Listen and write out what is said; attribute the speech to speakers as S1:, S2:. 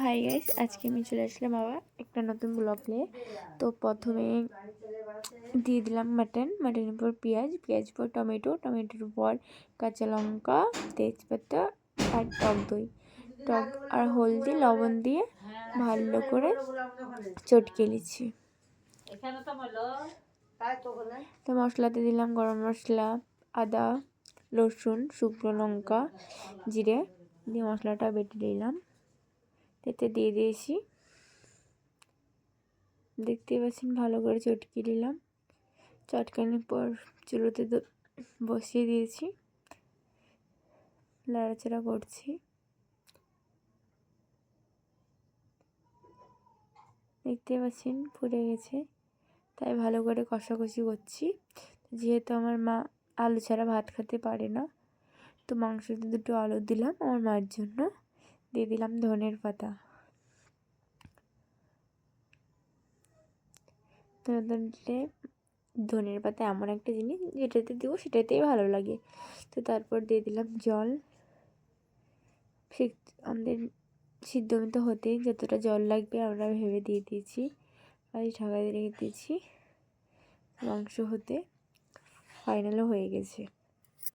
S1: Hi guys আজকে আমি চলে আসলাম আবার একটা নতুন ব্লগ নিয়ে। তো প্রথমে দিয়ে দিলাম মাটন মাটনের পর পেঁয়াজ পেঁয়াজ পর টমেটো, টমেটোর পর কাঁচা লঙ্কা, তেজপাতা আর টক দই। টক আর হলদি, লবণ দিয়ে ভালো করে চটকে নিচ্ছি। তো মশলাতে দিলাম গরম মশলা, আদা, রসুন, শুকনো লঙ্কা, জিরে দিয়ে মশলাটা বেটে দিলাম এতে দিয়ে দিয়েছি। দেখতে পাচ্ছেন, ভালো করে চটকে নিলাম। চটকানোর পর চুলোতে বসিয়ে দিয়েছি। লাড়াচাড়া করছি। দেখতে পাচ্ছেন, ফুটে গেছে। তাই ভালো করে কষাকষি করছি। যেহেতু আমার মা আলু ছাড়া ভাত খেতে পারে না, তো মাংসতে দুটো আলু দিলাম আমার মায়ের জন্য। দিয়ে দিলাম ধনের পাতা। দিলে ধনের পাতা এমন একটা জিনিস যেটাতে দেবো সেটাতেই ভালো লাগে। তো তারপর দিয়ে দিলাম জল। আমাদের সিদ্ধ মতো হতেই যতটা জল লাগবে আমরা ভেবে দিয়ে দিয়েছি। আর ঢাকা রেখে দিয়েছি। মাংস হতে ফাইনালও হয়ে গেছে।